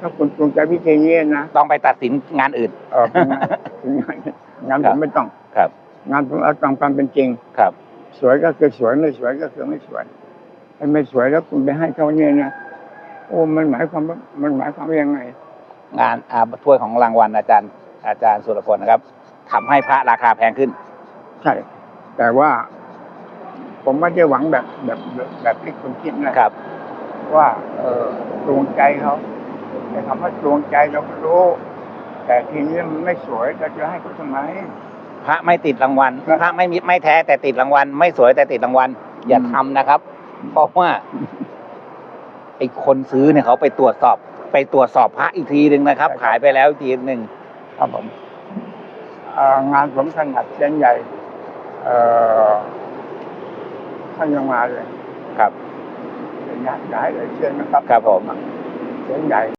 ถ้าคุณตรงใจวิธีนี้นะต้องไปตัดสินงานอื่นเอองานงานงานคผรับมไม่ต้องครับ งานผมเอาตามความเป็นจริงครับ สวยก็คือสวยไม่สวยก็คือไม่สวยถ้าไม่สวยแล้วคุณไปให้เขาเนี่ยนะโอ้มันหมายความว่ามันหมายความว่ายังไง งานอ่าถ้วยของรางวัลอาจารย์ อาจารย์สุรพลนะครับทำให้พระราคาแพงขึ้น ใช่ แต่ว่า ผมไม่ได้หวังแบบแบบแบบแบบที่คุณคิดนะครับ ว่า เออดวงใจเขา แต่คำว่าดวงใจเราก็รู้ แต่ทีนี้มันไม่สวยเราจะให้เขาทำไม พระไม่ติดรางวัลครับพระไม่มีไม่แท้แต่ติดรางวัลไม่สวยแต่ติดรางวัลอย่าอืมทำนะครับ เพราะว่าไอ้คนซื้อเนี่ยเขาไปตรวจสอบ ไปตรวจสอบพระอีกทีหนึ่งนะครับ ขายไปแล้วอีกทีหนึ่งครับผมเอ่องานผมถนัดเส้นใหญ่ เอ่อท่านยังมาเลยครับ อยากจะให้เลยเชิญนะครับครับผม เส้นใหญ่